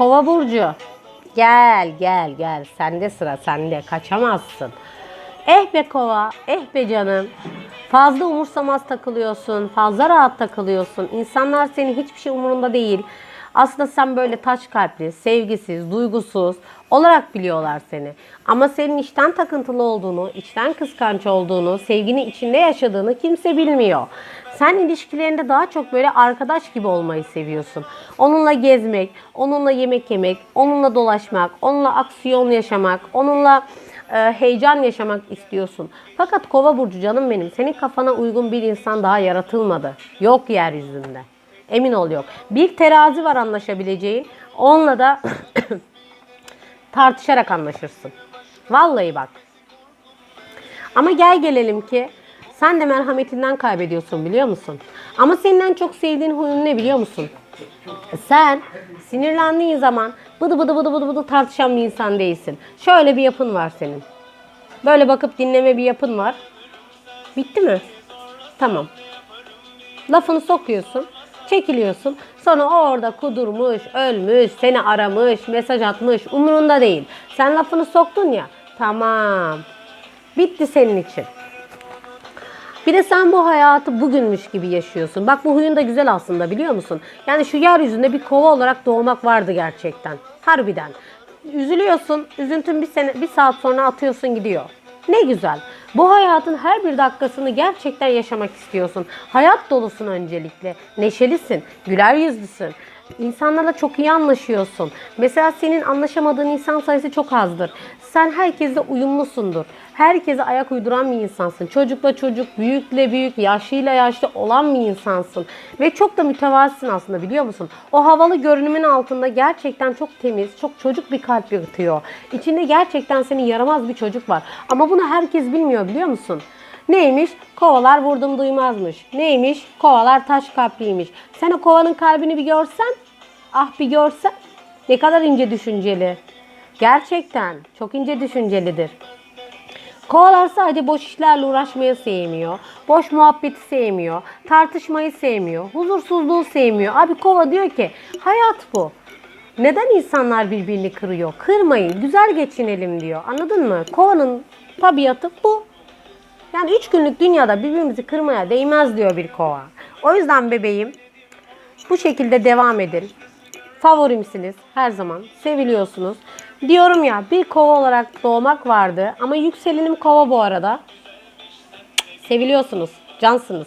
Kova burcu. Gel gel gel. Sende sıra sende. Kaçamazsın. Eh be kova, eh be canım. Fazla umursamaz takılıyorsun, fazla rahat takılıyorsun. İnsanlar senin hiçbir şey umurunda değil. Aslında sen böyle taş kalpli, sevgisiz, duygusuz olarak biliyorlar seni. Ama senin içten takıntılı olduğunu, içten kıskanç olduğunu, sevgini içinde yaşadığını kimse bilmiyor. Sen ilişkilerinde daha çok böyle arkadaş gibi olmayı seviyorsun. Onunla gezmek, onunla yemek yemek, onunla dolaşmak, onunla aksiyon yaşamak, onunla e, heyecan yaşamak istiyorsun. Fakat kova burcu canım benim senin kafana uygun bir insan daha yaratılmadı. Yok yeryüzünde. Emin ol yok. Bir terazi var anlaşabileceğin. Onunla da tartışarak anlaşırsın. Vallahi bak. Ama gel gelelim ki sen de merhametinden kaybediyorsun biliyor musun? Ama senin en çok sevdiğin huyun ne biliyor musun? Sen sinirlendiğin zaman bıdı bıdı bıdı bıdı bıdı tartışan bir insan değilsin. Şöyle bir yapın var senin. Böyle bakıp dinleme bir yapın var. Bitti mi? Tamam. Lafını sokuyorsun, çekiliyorsun. Sonra o orada kudurmuş, ölmüş, seni aramış, mesaj atmış. Umurunda değil. Sen lafını soktun ya. Tamam. Bitti senin için. Bir de sen bu hayatı bugünmüş gibi yaşıyorsun. Bak bu huyun da güzel aslında biliyor musun? Yani şu yeryüzünde bir kova olarak doğmak vardı gerçekten. Harbiden. Üzülüyorsun, üzüntün bir, sene, bir saat sonra atıyorsun gidiyor. Ne güzel. Bu hayatın her bir dakikasını gerçekten yaşamak istiyorsun. Hayat dolusun öncelikle. Neşelisin, güler yüzlüsün. İnsanlarla çok iyi anlaşıyorsun. Mesela senin anlaşamadığın insan sayısı çok azdır. Sen herkesle uyumlusundur. Herkese ayak uyduran bir insansın. Çocukla çocuk, büyükle büyük, yaşlıyla yaşlı olan bir insansın. Ve çok da mütevazısın aslında biliyor musun? O havalı görünümün altında gerçekten çok temiz, çok çocuk bir kalp yatıyor. İçinde gerçekten senin yaramaz bir çocuk var. Ama bunu herkes bilmiyor biliyor musun? Neymiş? Kovalar vurdum duymazmış. Neymiş? Kovalar taş kalpliymiş. Sen o kovanın kalbini bir görsen, ah bir görsen ne kadar ince düşünceli. Gerçekten çok ince düşüncelidir. Kovalar sadece boş işlerle uğraşmayı sevmiyor. Boş muhabbeti sevmiyor. Tartışmayı sevmiyor. Huzursuzluğu sevmiyor. Abi kova diyor ki hayat bu. Neden insanlar birbirini kırıyor? Kırmayın, güzel geçinelim diyor. Anladın mı? Kovanın tabiatı bu. Yani üç günlük dünyada birbirimizi kırmaya değmez diyor bir kova. O yüzden bebeğim bu şekilde devam edin. Favorimsiniz her zaman. Seviliyorsunuz. Diyorum ya bir kova olarak doğmak vardı ama yükselenim kova bu arada. Seviliyorsunuz. Cansınız.